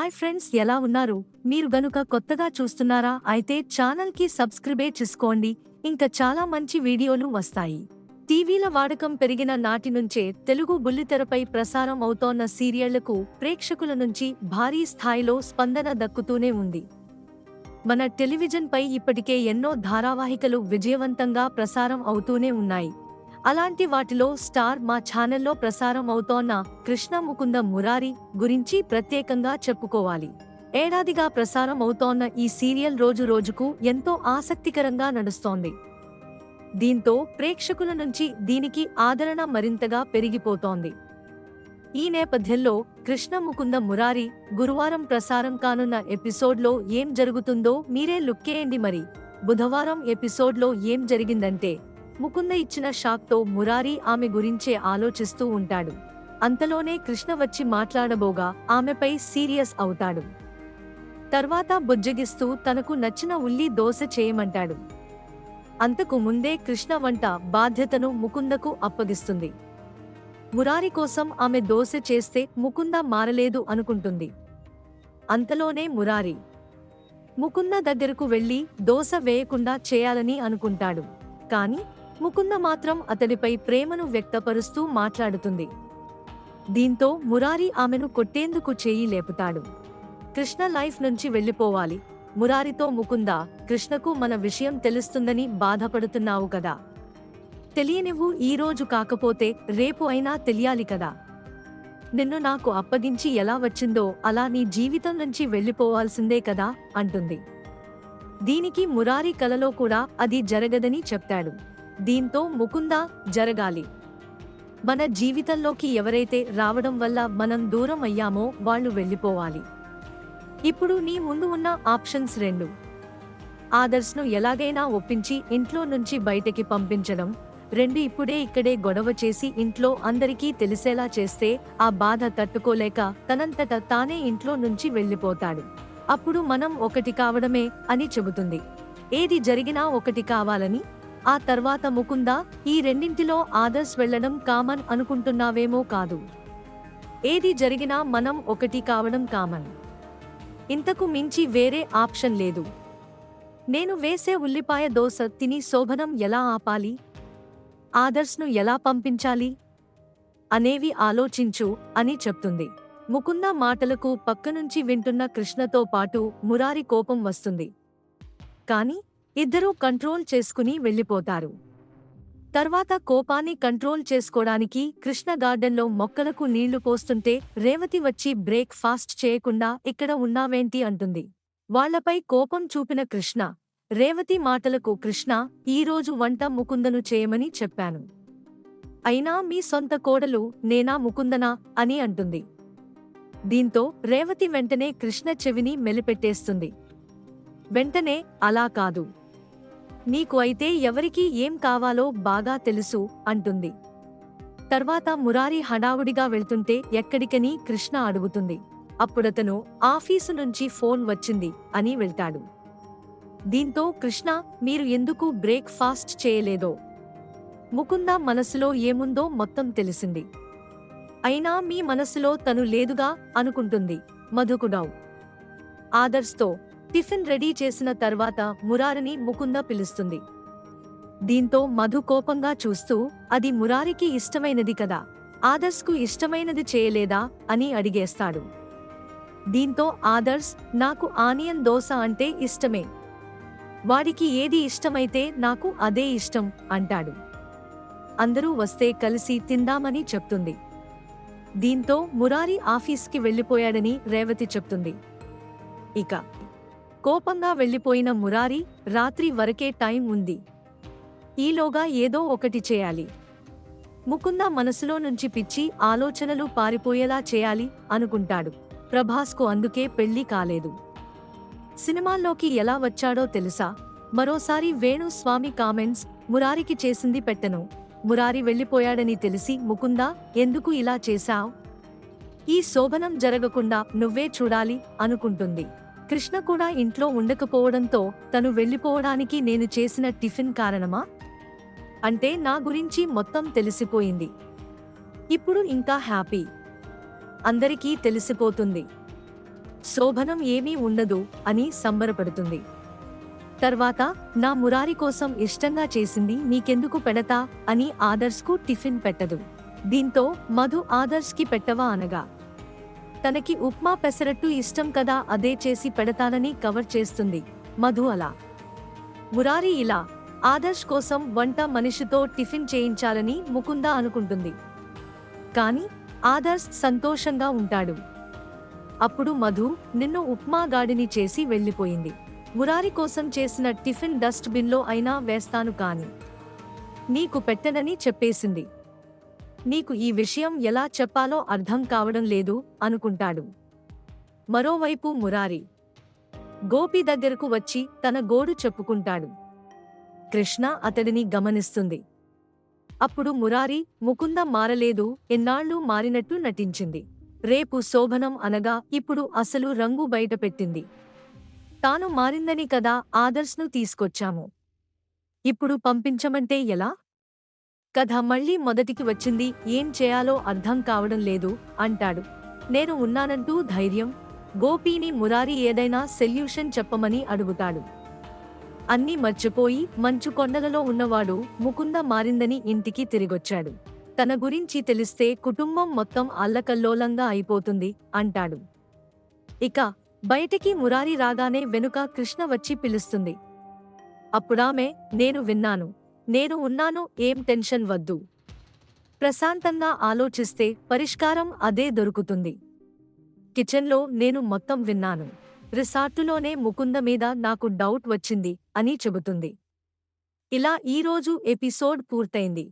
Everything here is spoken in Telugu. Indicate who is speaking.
Speaker 1: హాయ్ ఫ్రెండ్స్ ఎలా ఉన్నారు? మీరు గనుక కొత్తగా చూస్తున్నారా అయితే ఛానల్కి సబ్స్క్రైబే చేసుకోండి. ఇంకా చాలా మంచి వీడియోలు వస్తాయి. టీవీల వాడకం పెరిగిన నాటి నుంచే తెలుగు బుల్లితెరపై ప్రసారం అవుతోన్న సీరియళ్ళకు ప్రేక్షకుల నుంచి భారీ స్థాయిలో స్పందన దక్కుతూనే ఉంది. మన టెలివిజన్ పై ఇప్పటికే ఎన్నో ధారావాహికలు విజయవంతంగా ప్రసారం అవుతూనే ఉన్నాయి. అలాంటి వాటిలో స్టార్ మా ఛానల్లో ప్రసారం అవుతోన్న కృష్ణ ముకుంద మురారి గురించి ప్రత్యేకంగా చెప్పుకోవాలి. ఏడాదిగా ప్రసారం అవుతోన్న ఈ సీరియల్ రోజు రోజుకు ఎంతో ఆసక్తికరంగా నడుస్తోంది. దీంతో ప్రేక్షకుల నుంచి దీనికి ఆదరణ మరింతగా పెరిగిపోతోంది. ఈ నేపథ్యంలో కృష్ణ ముకుంద మురారి గురువారం ప్రసారం కానున్న ఎపిసోడ్లో ఏం జరుగుతుందో మీరే లుక్కేయండి మరి. బుధవారం ఎపిసోడ్లో ఏం జరిగిందంటే ముకుంద ఇచ్చిన షాక్తో మురారి ఆమె గురించే ఆలోచిస్తూ ఉంటాడు. అంతలోనే కృష్ణ వచ్చి మాట్లాడబోగా ఆమెపై సీరియస్ అవుతాడు. తర్వాత బుజ్జగిస్తూ తనకు నచ్చిన ఉల్లి దోశ చేయమంటాడు. అంతకు ముందే కృష్ణ వంట బాధ్యతను ముకుందకు అప్పగిస్తుంది. మురారి కోసం ఆమె దోశ చేస్తే ముకుంద మారలేదు అనుకుంటుంది. అంతలోనే మురారి ముకుంద దగ్గరకు వెళ్ళి దోశ వేయకుండా చేయాలని అనుకుంటాడు. కానీ ముకుంద మాత్రం అతడిపై ప్రేమను వ్యక్తపరుస్తూ మాట్లాడుతుంది. దీంతో మురారి ఆమెను కొట్టేందుకు చేయి లేపుతాడు. కృష్ణ లైఫ్ నుంచి వెళ్ళిపోవాలి. మురారితో ముకుంద కృష్ణకు మన విషయం తెలుస్తుందని బాధపడుతున్నావు కదా. తెలియనివ్వు ఈ రోజు కాకపోతే రేపు అయినా తెలియాలి కదా. నిన్ను నాకు అప్పగించి ఎలా వచ్చిందో అలా నీ జీవితం నుంచి వెళ్ళిపోవాల్సిందే కదా అంటుంది. దీనికి మురారి కలలో కూడా అది జరగదని చెప్తాడు. దీంతో ముకుంద జరగాలి. మన జీవితంలోకి ఎవరైతే రావడం వల్ల మనం దూరం అయ్యామో వాళ్ళు వెళ్ళిపోవాలి. ఇప్పుడు నీ ముందు ఉన్న ఆప్షన్స్ రెండు. ఆదర్శ్ను ఎలాగైనా ఒప్పించి ఇంట్లో నుంచి బయటకి పంపించడం. రెండు ఇప్పుడే ఇక్కడే గొడవ చేసి ఇంట్లో అందరికీ తెలిసేలా చేస్తే ఆ బాధ తట్టుకోలేక తనంతట తానే ఇంట్లో నుంచి వెళ్ళిపోతాడు. అప్పుడు మనం ఒకటి కావడమే అని చెబుతుంది. ఏది జరిగినా ఒకటి కావాలని ఆ తర్వాత ముకుంద ఈ రెండింటిలో ఆదర్శ్ వెళ్ళడం కామన్ అనుకుంటున్నావేమో కాదు. ఏది జరిగినా మనం ఒకటి కావడం కామన్. ఇంతకు మించి వేరే ఆప్షన్ లేదు. నేను వేసే ఉల్లిపాయ దోశ తిని శోభనం ఎలా ఆపాలి? ఆదర్శ్ను ఎలా పంపించాలి? అనేవి ఆలోచించు అని చెప్తుంది. ముకుంద మాటలకు పక్కనుంచి వింటున్న కృష్ణతో పాటు మురారి కోపం వస్తుంది. కానీ ఇద్దరూ కంట్రోల్ చేసుకుని వెళ్ళిపోతారు. తర్వాత కోపాన్ని కంట్రోల్ చేసుకోవడానికి కృష్ణ గార్డెన్లో మొక్కలకు నీళ్ళు పోస్తుంటే రేవతి వచ్చి బ్రేక్ ఫాస్ట్ చేయకుండా ఇక్కడ ఉన్నావేంటి అంటుంది. వాళ్ళపై కోపం చూపిన కృష్ణ రేవతి మాటలకు కృష్ణ ఈరోజు వంట ముకుందను చేయమని చెప్పాను. అయినా మీ సొంత కోడలు నేనా ముకుందనా అని అంటుంది. దీంతో రేవతి వెంటనే కృష్ణ చెవిని మెలిపెట్టేస్తుంది. వెంటనే అలా కాదు. నీకు అయితే ఎవరికి ఏం కావాలో బాగా తెలుసు అంటుంది. తర్వాత మురారి హడావుడిగా వెళ్తుంటే ఎక్కడికని కృష్ణ అడుగుతుంది. అప్పుడతను ఆఫీసు నుంచి ఫోన్ వచ్చింది అని వెళ్తాడు. దీంతో కృష్ణ మీరు ఎందుకు బ్రేక్ఫాస్ట్ చేయలేదో? ముకుంద మనసులో ఏముందో మొత్తం తెలిసింది. అయినా మీ మనసులో తను లేదుగా అనుకుంటుంది మధుకుడావు. ఆదర్స్తో టిఫిన్ రెడీ చేసిన తర్వాత మురారిని ముకుంద పిలుస్తుంది. దీంతో మధు కోపంగా చూస్తూ అది మురారికి ఇష్టమైనది కదా ఆదర్శ్కు ఇష్టమైనది చేయలేదా అని అడిగేస్తాడు. దీంతో ఆదర్శ్ నాకు ఆనియన్ దోశ అంటే ఇష్టమే. వాడికి ఏది ఇష్టమైతే నాకు అదే ఇష్టం అంటాడు. అందరూ వస్తే కలిసి తిందామని చెప్తుంది. దీంతో మురారి ఆఫీస్కి వెళ్ళిపోయాడని రేవతి చెప్తుంది. ఇక కోపంగా వెళ్ళిపోయిన మురారి రాత్రి వరకే టైం ఉంది. ఈలోగా ఏదో ఒకటి చేయాలి. ముకుంద మనసులో నుంచి పిచ్చి ఆలోచనలు పారిపోయేలా చేయాలి అనుకుంటాడు. ప్రభాస్కు అందుకే పెళ్ళి కాలేదు. సినిమాల్లోకి ఎలా వచ్చాడో తెలుసా? మరోసారి వేణు స్వామి కామెంట్స్ మురారికి చేసింది పెట్టను. మురారి వెళ్ళిపోయాడని తెలిసి ముకుంద ఎందుకు ఇలా చేశావ్? ఈ శోభనం జరగకుండా నువ్వే చూడాలి అనుకుంటుంది. కృష్ణ కూడా ఇంట్లో ఉండకపోవడంతో తను వెళ్ళిపోవడానికి నేను చేసిన టిఫిన్ కారణమా? అంటే నా గురించి మొత్తం తెలిసిపోయింది. ఇప్పుడు ఇంకా హ్యాపీ. అందరికీ తెలిసిపోతుంది. శోభనం ఏమీ ఉండదు అని సంబరపడుతుంది. తర్వాత నా మురారి కోసం ఇష్టంగా చేసింది నీకెందుకు పెడతా అని ఆదర్శ్కు టిఫిన్ పెట్టదు. దీంతో మధు ఆదర్శ్కి పెట్టవా అనగా తనకి ఉప్మా పెసరట్టు ఇష్టం కదా అదే చేసి పెడతానని కవర్ చేస్తుంది. మధు అలా. మురారి ఇలా ఆదర్శ్ కోసం వంట మనిషితో టిఫిన్ చేయించాలని ముకుంద అనుకుంటుంది. కానీ ఆదర్శ్ సంతోషంగా ఉంటాడు. అప్పుడు మధు నిన్ను ఉప్మా గాడిని చేసి వెళ్ళిపోయింది. మురారి కోసం చేసిన టిఫిన్ డస్ట్ బిన్లో అయినా వేస్తాను కాని నీకు పెట్టనని చెప్పేసింది. నీకు ఈ విషయం ఎలా చెప్పాలో అర్థం కావడం లేదు అనుకుంటాడు. మరోవైపు మురారి గోపి దగ్గరకు వచ్చి తన గోడు చెప్పుకుంటాడు. కృష్ణ అతడిని గమనిస్తుంది. అప్పుడు మురారి ముకుంద మారలేదు ఎన్నాళ్ళు మారినట్టు నటించింది. రేపు శోభనం అనగా ఇప్పుడు అసలు రంగు బయటపెట్టింది తాను మారిందని కదా ఆదర్శ్ను తీసుకొచ్చాము. ఇప్పుడు పంపించమంటే ఎలా? కథ మళ్ళీ మొదటికి వచ్చింది ఏం చేయాలో అర్థం కావడం లేదు అంటాడు. నేను ఉన్నానంటూ ధైర్యం గోపీని మురారి ఏదైనా సెల్యూషన్ చెప్పమని అడుగుతాడు. అన్నీ మర్చిపోయి మంచు కొండలలో ఉన్నవాడు ముకుంద మారిందని ఇంటికి తిరిగొచ్చాడు. తన గురించి తెలిస్తే కుటుంబం మొత్తం అల్లకల్లోలంగా అయిపోతుంది అంటాడు. ఇక బయటికి మురారి రాగానే వెనుక కృష్ణ వచ్చి పిలుస్తుంది. అప్పుడామె నేను విన్నాను. నేను ఉన్నాను ఏం టెన్షన్ వద్దు. ప్రశాంతంగా ఆలోచిస్తే పరిష్కారం అదే దొరుకుతుంది. కిచెన్లో నేను మొత్తం విన్నాను. రిసార్టులోనే ముకుంద మీద నాకు డౌట్ వచ్చింది అని చెబుతుంది. ఇలా ఈరోజు ఎపిసోడ్ పూర్తయింది.